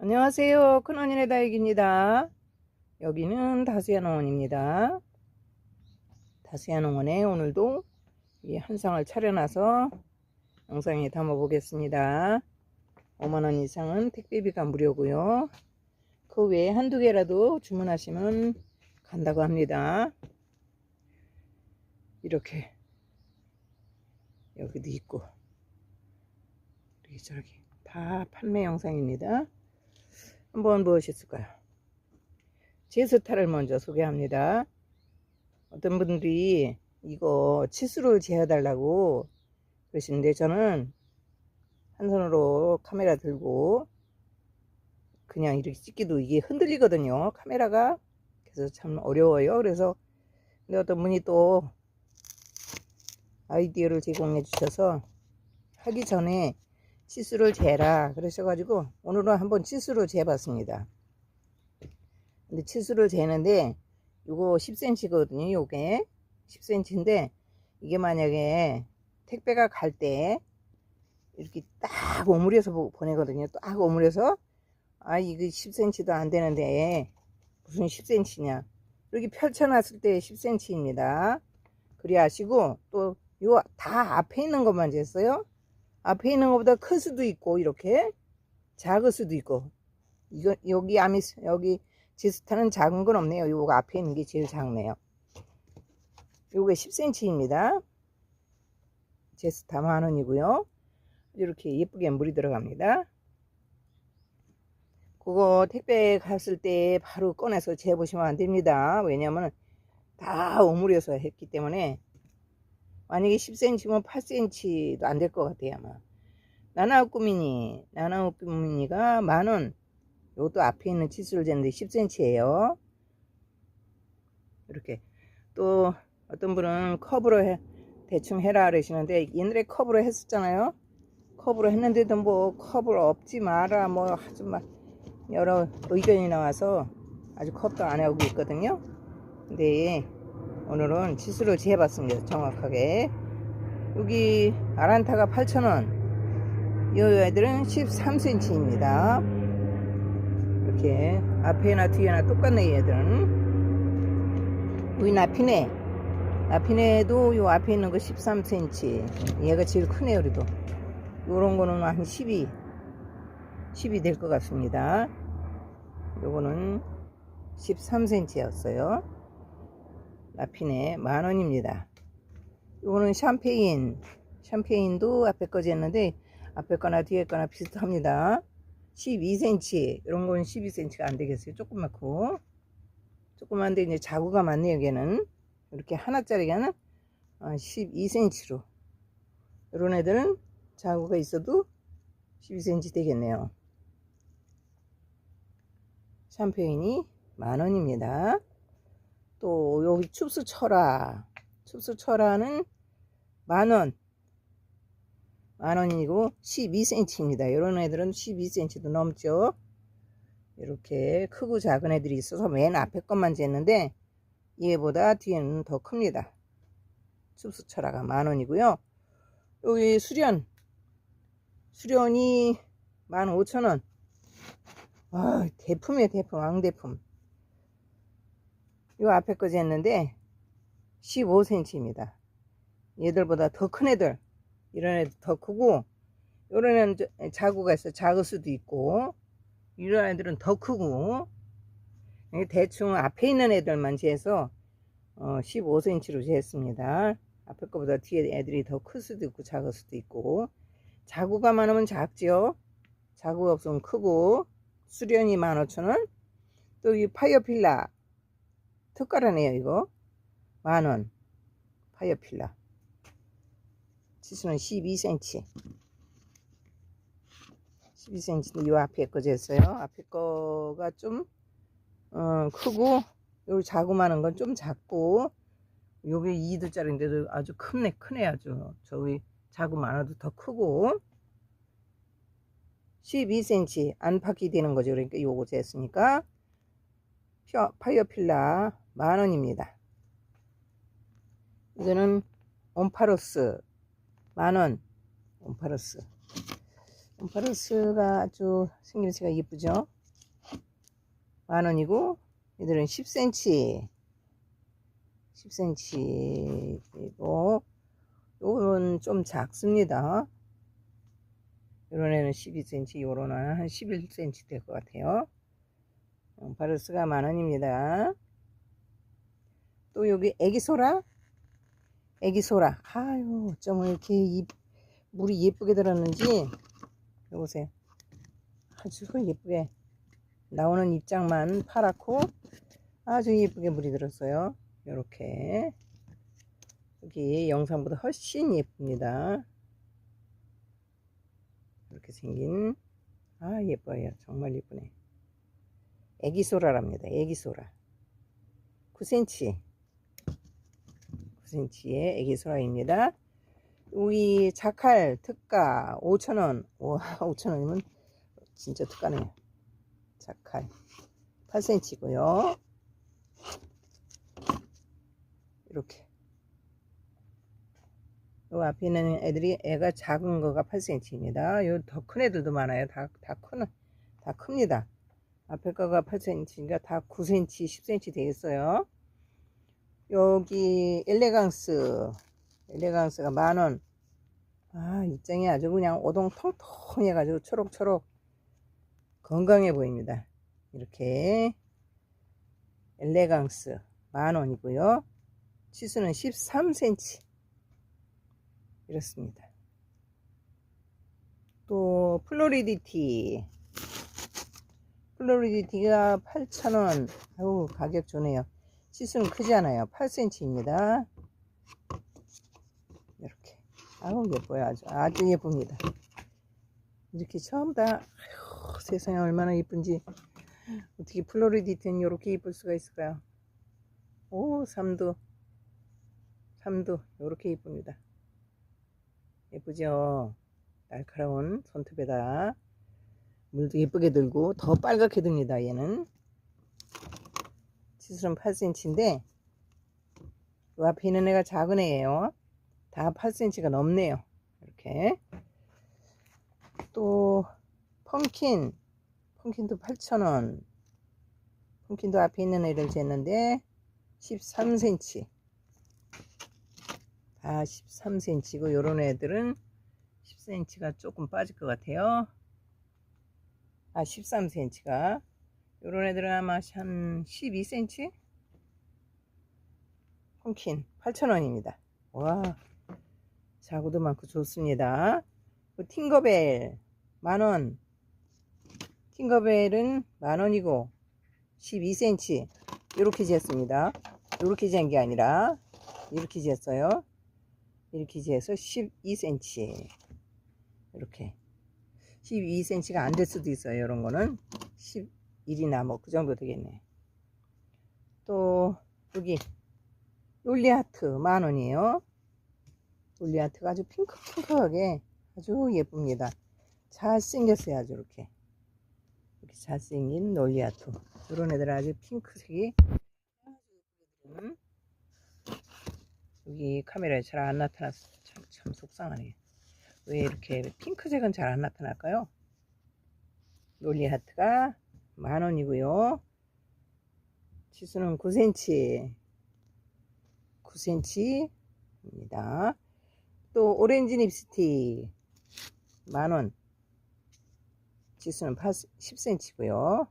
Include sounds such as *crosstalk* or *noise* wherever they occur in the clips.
안녕하세요. 큰언니네 다육입니다. 여기는 다수야 농원입니다. 다수야 농원에 오늘도 이 한상을 차려놔서 영상에 담아 보겠습니다. 5만원 이상은 택배비가 무료고요. 그 외에 한두 개라도 주문하시면 간다고 합니다. 이렇게 여기도 있고 저기 다 판매 영상입니다. 한번 무엇있을까요? 제스타를 먼저 소개합니다. 어떤 분들이 이거 치수를 재어달라고 그러시는데 저는 한 손으로 카메라 들고 그냥 이렇게 찍기도 이게 흔들리거든요. 카메라가 그래서 참 어려워요. 그래서 근데 어떤 분이 또 아이디어를 제공해 주셔서 하기 전에 치수를 재라. 그러셔가지고 오늘은 한번 치수를 재봤습니다. 근데 치수를 재는데 이거 10cm거든요 요게. 10cm인데 이게 만약에 택배가 갈 때 이렇게 딱 오므려서 보내거든요. 딱 오므려서 아 이거 10cm도 안 되는데 무슨 10cm냐. 이렇게 펼쳐놨을 때 10cm입니다. 그리 아시고 또 요 다 앞에 있는 것만 쟀어요 앞에 있는 것보다 클 수도 있고 이렇게 작을 수도 있고 이거 여기 아미 여기 지스타는 작은 건 없네요. 요거 앞에 있는 게 제일 작네요. 요게 10cm입니다. 제스타 만원이고요. 이렇게 예쁘게 물이 들어갑니다. 그거 택배 갔을 때 바로 꺼내서 재보시면 안 됩니다. 왜냐면 다 오므려서 했기 때문에 만약에 10cm면 8cm도 안 될 것 같아요 아마. 나나우꾸미니 나나우꾸미니가 만원. 요것도 앞에 있는 치수를 쟀는데 10cm예요. 이렇게. 또 어떤 분은 컵으로 해, 대충 해라 그러시는데 옛날에 컵으로 했었잖아요. 컵으로 했는데도 뭐 컵을 없지 마라 뭐 아주 막 여러 의견이 나와서 아주 컵도 안 하고 있거든요. 근데 오늘은 치수를 재봤습니다. 정확하게. 여기 아란타가 8,000원. 이 애들은 13cm입니다. 이렇게 앞에나 뒤에나 똑같네 얘들은. 여기 나피네. 나피네도 요 앞에 있는 거 13cm. 얘가 제일 크네요 그래도. 요런 거는 한 12. 10이 될 것 같습니다. 요거는 13cm였어요. 라피네 만원입니다. 이거는 샴페인 샴페인도 앞에 거지 했는데 앞에 거나 뒤에 거나 비슷합니다. 12cm 이런 건 12cm가 안 되겠어요. 조그맣고 조그만데 이제 자구가 많네요. 여기는 이렇게 하나짜리가는 12cm로 이런 애들은 자구가 있어도 12cm 되겠네요. 샴페인이 만원입니다. 또 여기 춥수 철화. 춥수 철화는 만원. 만원이고 12cm입니다 이런 애들은 12cm도 넘죠. 이렇게 크고 작은 애들이 있어서 맨 앞에 것만 쟀는데 얘보다 뒤에는 더 큽니다. 춥수 철화가 만원이고요. 여기 수련. 수련이 15,000원. 아 대품이에요 대품. 왕대품 요 앞에 거지 했는데 15cm입니다. 얘들보다 더 큰 애들 이런 애들 더 크고 요런 애는 자구가 있어 작을 수도 있고 이런 애들은 더 크고 대충 앞에 있는 애들만 재서 어 15cm로 재했습니다. 앞에 거보다 뒤에 애들이 더 클 수도 있고 작을 수도 있고 자구가 많으면 작죠. 자구가 없으면 크고 수련이 15,000원 또 이 파이어필라 특가라네요 이거. 만원. 파이어필라 치수는 12cm 12cm 이 앞에 거 쟀어요. 앞에 거가 좀 어, 크고 요 자그마한 건 좀 작고 요게 2도짜리인데도 아주 크네 크네 아주. 저기 자그마하도 더 크고. 12cm 안팎이 되는 거죠. 그러니까 요거 쟀으니까. 파이어필라 만원입니다. 이거는 온파로스 만원. 온파로스. 옴파르스가 아주 생김새가 예쁘죠? 만 원이고 얘들은 10cm 10cm 그리고 요거는 좀 작습니다. 요런 애는 12cm 요런 애는 한 11cm 될 것 같아요. 옴파르스가 만 원입니다 또 여기 애기소라? 애기소라. 아유 어쩜 이렇게 이 물이 예쁘게 들었는지. 여기 보세요. 아주 예쁘게 나오는 입장만 파랗고 아주 예쁘게 물이 들었어요. 이렇게. 여기 영상보다 훨씬 예쁩니다. 이렇게 생긴. 아 예뻐요. 정말 예쁘네. 애기소라랍니다. 애기소라. 9cm 9cm의 애기 소라입니다. 우리 자칼 특가 5,000원. 와 *laughs* 5,000원이면 진짜 특가네요. 자칼. 8cm고요. 이렇게. 요 앞에 있는 애들이 애가 작은 거가 8cm입니다. 요 더 큰 애들도 많아요. 다, 다 큰, 다 큽니다. 앞에 거가 8cm니까 다 9cm 10cm 되겠어요 여기 엘레강스 엘레강스가 만원. 아 입장이 아주 그냥 오동 통통 해 가지고 초록초록 건강해 보입니다. 이렇게 엘레강스 만원이고요. 치수는 13cm 이렇습니다. 또 플로리디티. 플로리디티가 8,000원. 아우 가격 좋네요 치수는 크지 않아요. 8cm입니다 이렇게. 아우 예뻐요. 아주 아주 예쁩니다. 이렇게 처음 다 아휴, 세상에 얼마나 예쁜지. 어떻게 플로리디티는 이렇게 예쁠 수가 있을까요? 오 삼두. 삼두. 이렇게 예쁩니다. 예쁘죠? 날카로운 손톱에다 물도 예쁘게 들고 더 빨갛게 듭니다 얘는 치수는 8cm인데 이 앞에 있는 애가 작은 애예요. 다 8cm가 넘네요. 이렇게. 또 펌킨. 펌킨도 8,000원. 펌킨도 앞에 있는 애를 쟀는데 13cm 다 13cm고 요런 애들은 10cm가 조금 빠질 것 같아요. 아 13cm가 요런 애들은 아마 한 12cm 펌킨 8,000원입니다. 와 자구도 많고 좋습니다. 그 팅거벨 만원. 팅거벨은 만원이고 12cm 이렇게 재었습니다. 이렇게 재은 게 아니라 이렇게 재었어요. 이렇게 재서 12cm 이렇게. 12cm가 안 될 수도 있어요 이런 거는 11이나 뭐 그 정도 되겠네. 또 여기 롤리아트 만원이에요. 롤리아트가 아주 핑크핑크하게 아주 예쁩니다. 잘생겼어요 아주 이렇게. 이렇게 잘생긴 롤리아트. 이런 애들 아주 핑크색이 음? 여기 카메라에 잘 안 나타났어 참, 참 속상하네. 왜 이렇게 핑크색은 잘 안 나타날까요? 롤리하트가 만원이고요. 치수는 9cm 9cm입니다. 또 오렌지 립스틱 만원. 지수는 10cm고요.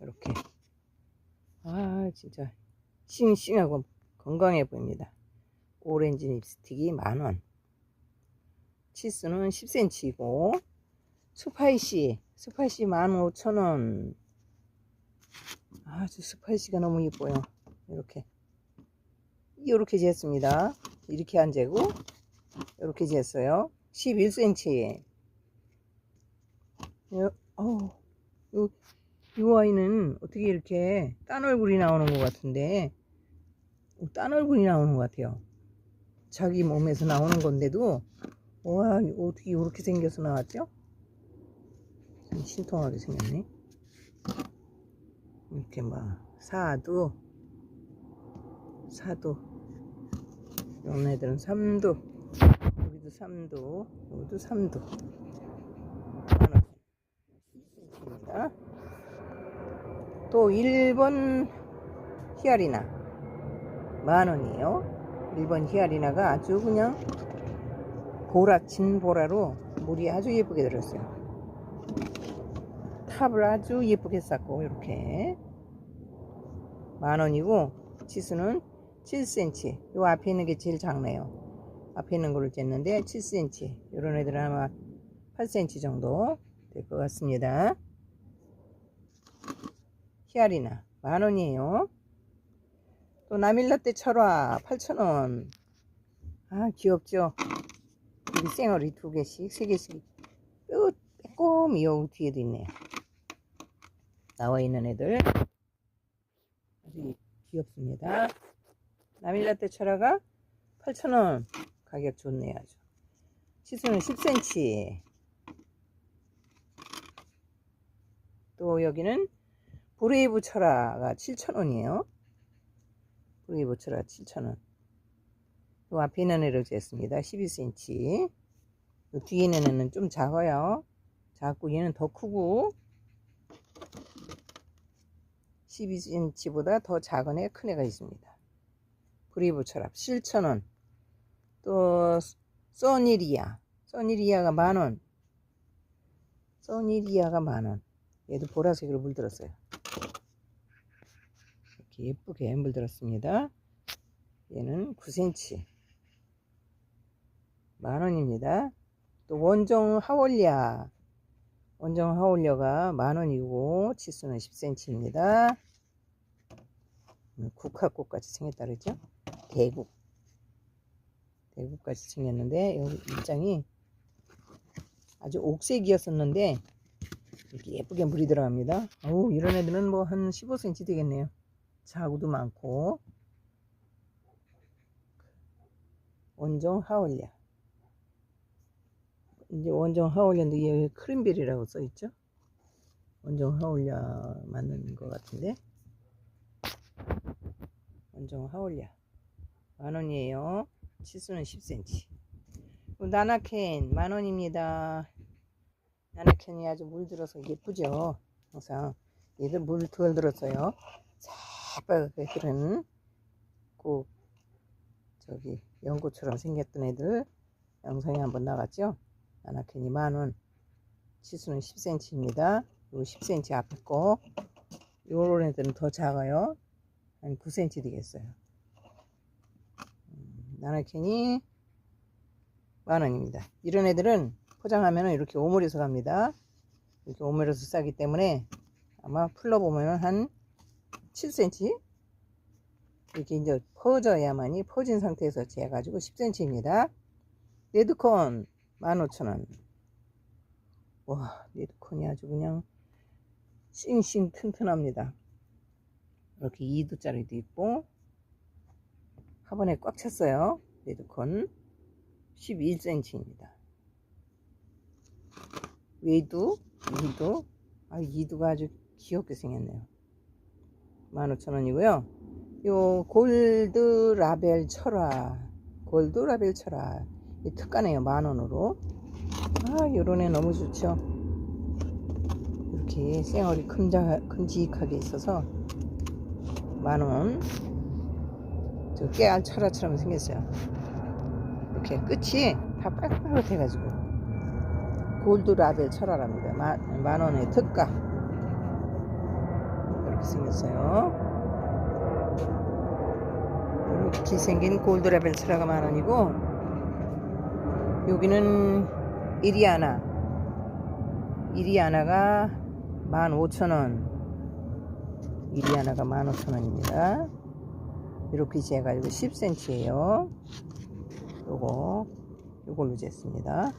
이렇게. 아 진짜 싱싱하고 건강해 보입니다. 오렌지 립스틱이 만원. 치수는 10cm이고 스파이시 스파이시 15,000원. 아주 스파이시가 너무 예뻐요. 이렇게. 이렇게 재었습니다. 이렇게 안 재고 이렇게 재었어요. 11cm 요, 어, 요, 요 아이는 어떻게 이렇게 딴 얼굴이 나오는 것 같은데. 어, 딴 얼굴이 나오는 것 같아요. 자기 몸에서 나오는 건데도 와 어떻게 이렇게 생겨서 나왔죠? 참 신통하게 생겼네 이렇게 막 사두 사두 이런 애들은 삼두 여기도 여기도 3도, 여기도 3도. 만원. 10cm입니다. 또 1번 히아리나. 만원이에요. 1번 히아리나가 아주 그냥 보라, 진 보라로 물이 아주 예쁘게 들었어요. 탑을 아주 예쁘게 쌓고, 이렇게. 만원이고, 치수는 7cm. 요 앞에 있는 게 제일 작네요. 앞에 있는 거를 쟀는데 7cm. 요런 애들은 아마 8cm 정도 될 것 같습니다. 히아리나 만원이에요. 또 나밀라떼 철화 8,000원. 아 귀엽죠? 여기 쌩얼이 두 개씩, 세 개씩. 요 빼꼼히 요 뒤에도 있네요. 나와 있는 애들. 아주 귀엽습니다. 나밀라떼 철화가 8,000원. 가격 좋네요, 아주. 치수는 10cm. 또 여기는 브레이브 철화가 7,000원이에요. 브레이브 철화 7,000원. 요 앞에 있는 애를 쟀습니다. 12cm. 요 뒤에 있는 애는 좀 작아요. 작고 얘는 더 크고 12cm보다 더 작은 애, 큰 애가 있습니다. 브레이브 철압 7,000원. 또 써니리아. 써니리아가 만원. 써니리아가 만원. 얘도 보라색으로 물들었어요. 이렇게 예쁘게 물들었습니다. 얘는 9cm. 만원입니다. 또 원정 하월리아. 원정 하월리아가 만원이고 치수는 10cm입니다. 국화꽃 같이 생겼다 그러죠? 대국. 대국같이 생겼는데 여기 입장이 아주 옥색이었었는데 이렇게 예쁘게 물이 들어갑니다. 어우 이런 애들은 뭐 한 15cm 되겠네요. 자구도 많고 원정 하울리아 이제 원정 하울리아인데 여기 크림베리라고 써있죠. 원정 하울리아 맞는 것 같은데 원정 하울리아 만원이에요. 치수는 10cm. 나나캔 만원입니다. 나나캔이 아주 물들어서 예쁘죠. 항상 얘들 물 덜 들었어요. 새빨갛게 들은 꼭 저기 연고처럼 생겼던 애들 영상에 한번 나갔죠. 나나캔이 만원. 치수는 10cm입니다. 요 10cm 앞에 거 요런 애들은 더 작아요. 한 9cm 되겠어요. 나나캔이 만원입니다. 이런 애들은 포장하면 이렇게 오므려서 갑니다. 이렇게 오므려서 싸기 때문에 아마 풀러보면 한 7cm 이렇게 이제 퍼져야만이 퍼진 상태에서 재가지고 10cm입니다. 레드콘 15,000원 와 레드콘이 아주 그냥 싱싱 튼튼합니다. 이렇게 2두짜리도 있고 화분에 꽉 찼어요. 레드콘 11cm입니다. 외두, 이두, 아, 이두가 아주 귀엽게 생겼네요. 15,000원이고요. 요 골드 라벨 철화, 골드 라벨 철화, 이 특가네요. 만원으로. 아, 요런 애 너무 좋죠. 이렇게 큼자, 큼직하게 있어서 만원. 저 깨알 철화처럼 생겼어요. 이렇게 끝이 다 빨갛해가지고 골드 라벨 철화랍니다. 만, 만 원의 특가 이렇게 생겼어요. 이렇게 생긴 골드 라벨 철화가 만 원이고 여기는 이리아나 이리아나가 만 오천 원 이리아나가 만 오천 원입니다. 이렇게 재가지고 10cm예요. 요거 요걸로 쟀습니다.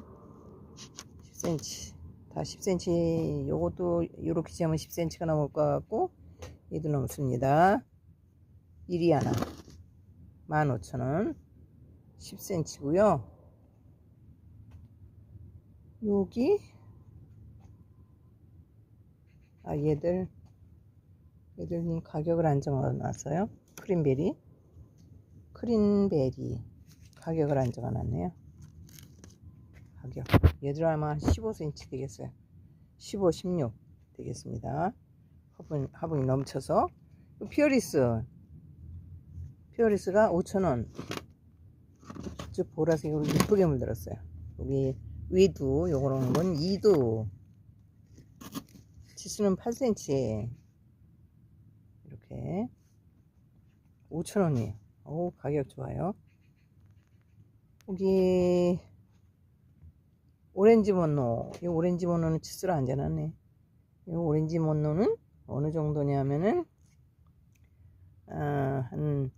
10cm 다 10cm 요것도 이렇게 재면 10cm가 넘을 것 같고 얘도 넘습니다. 일이 하나 15,000원 10cm고요. 여기 아 얘들 얘들 가격을 안 적어놨어요. 크림베리 크린베리 가격을 안 적어놨네요. 가격. 얘들 아마 15cm 되겠어요. 15, 16 되겠습니다. 화분, 화분이 넘쳐서. 또 피어리스. 피어리스가 5,000원. 쭉 보라색으로 예쁘게 물들었어요. 여기 위두, 요거는 건 2두. 치수는 8cm. 이렇게. 5,000원이에요. 오, 가격 좋아요. 여기 오렌지 mon노 이 오렌지 mon노는 치수로 안 재놨네 이 오렌지 mon노는 어느 정도냐면은 아, 한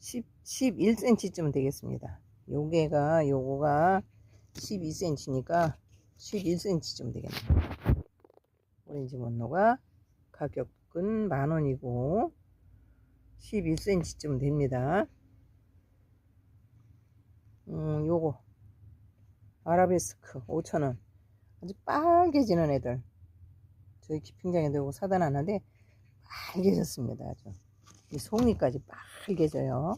10, 11cm쯤 되겠습니다 요게가 요거가 12cm니까 11cm쯤 되겠네요 오렌지 mon노가 가격 은 만원이고 11cm쯤 됩니다. 음, 요거. 아라베스크 5,000원. 아주 빨개지는 애들. 저희 키핑장에도 요거 사다 놨는데 빨개졌습니다 아주. 이 송이까지 빨개져요.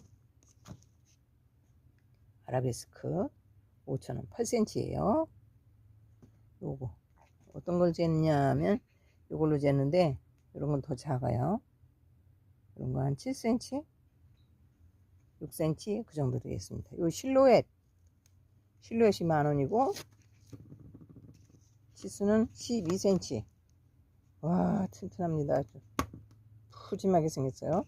아라베스크 5,000원 8cm예요. 요거. 어떤 걸 쟀냐면 요걸로 쟀는데 이런 건 더 작아요. 이런 거 한 7cm 6cm 그 정도 되겠습니다. 요 실루엣. 실루엣이 만 원이고 치수는 12cm 와 튼튼합니다. 아주 푸짐하게 생겼어요.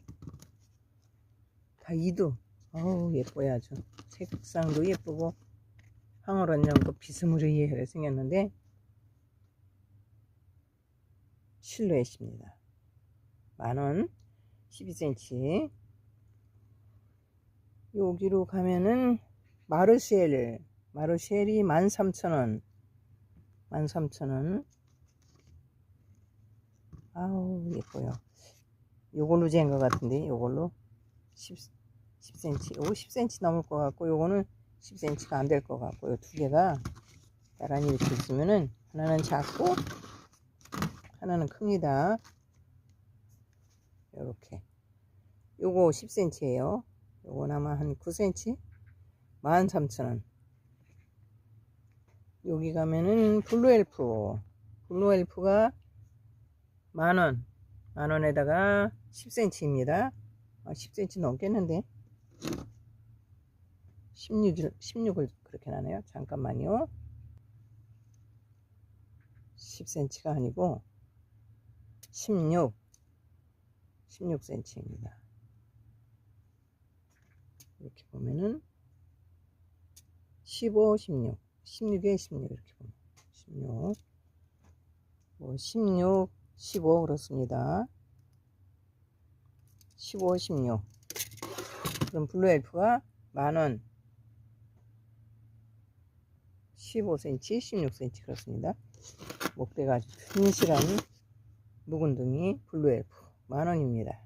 다 이두. 어우 예뻐요 아주. 색상도 예쁘고 황홀한양도 비스무리하게 생겼는데 실루엣입니다 만원 12cm 여기로 가면은 마르쉐를 마르쉐리 13,000원 13,000원. 아우 예뻐요. 요걸로 재인 것 같은데 요걸로. 10, 10cm 요거 10cm 넘을 것 같고 요거는 10cm가 안 될 것 같고 요 두 개가 나란히 이렇게 있으면은 하나는 작고 하나는 큽니다 요렇게. 요거 10cm예요. 요건 아마 한 9cm 13,000원. 여기 가면은 블루엘프. 블루엘프가 만원. 만원에다가 10cm입니다. 아, 10cm 넘겠는데? 16을, 16을 그렇게 나네요. 잠깐만요. 10cm가 아니고 16 16cm입니다 이렇게 보면은 15, 16, 16에 16 이렇게 보면 16, 뭐 16, 15 그렇습니다. 15, 16. 그럼 블루 엘프가 만원 15cm, 16cm 그렇습니다. 목대가 아주 튼실한 묵은둥이 블루 엘프 만원입니다.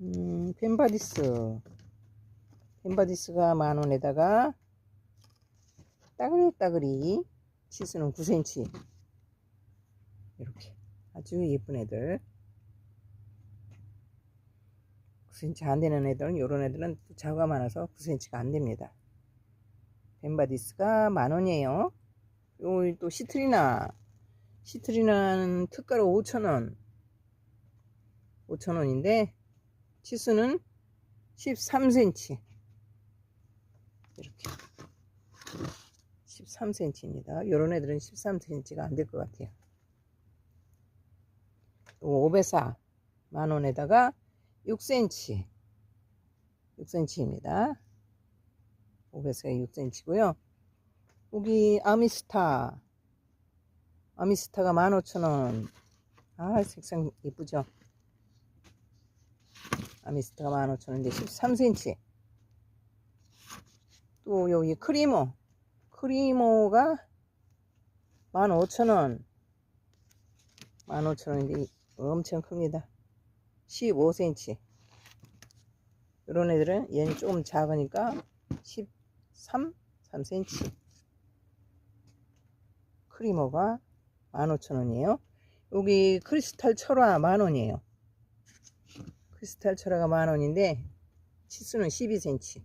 음, 펜바디스. 펜바디스가 만원에다가 따그리따그리 치수는 9cm. 이렇게 아주 예쁜 애들. 9cm 안 되는 애들은 요런 애들은 자가 많아서 9cm가 안 됩니다. 벤바디스가 만원이에요. 요또 시트리나. 시트리나는 특가로 5천원. 5천원인데 치수는 13cm 이렇게 13cm입니다. 요런 애들은 13cm가 안 될 것 같아요. 5배사 만원에다가 6cm 6cm입니다. 5배사가 6cm고요. 여기 아미스타 아미스타가 15,000원. 아 색상 예쁘죠? 아미스타가 15,000원인데 13cm 또 여기 크리모. 크리모가 15,000원. 15,000원인데 엄청 큽니다. 15cm 이런 애들은 얘는 조금 작으니까 13, 3cm 크리모가 15,000원이에요 여기 크리스탈 철화 만원이에요 크리스탈 철화가 만원인데 치수는 12cm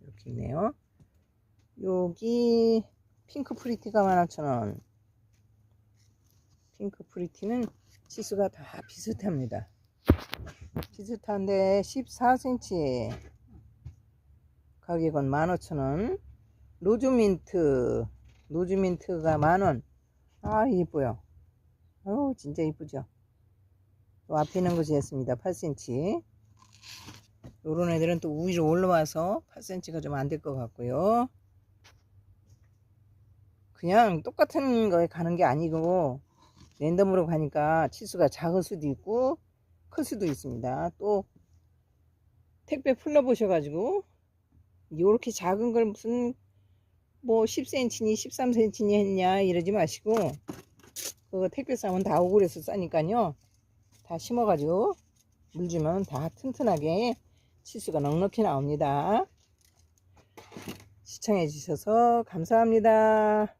이렇게 있네요. 여기 핑크 프리티가 15,000원. 핑크 프리티는 치수가 다 비슷합니다. 비슷한데 14cm 가격은 15,000원. 로즈민트 로즈민트가 만원. 아 이뻐요. 어우 진짜 이쁘죠. 또 앞에 있는 거 재었습니다. 8cm. 요런 애들은 또 위로 올라와서 8cm가 좀 안 될 것 같고요. 그냥 똑같은 거에 가는 게 아니고 랜덤으로 가니까 치수가 작을 수도 있고 클 수도 있습니다. 또 택배 풀러 보셔가지고 이렇게 작은 걸 무슨 뭐 10cm니 13cm니 했냐 이러지 마시고 그거 택배 싸면 다 오그려서 싸니까요. 다 심어가지고 물 주면 다 튼튼하게 치수가 넉넉히 나옵니다. 시청해 주셔서 감사합니다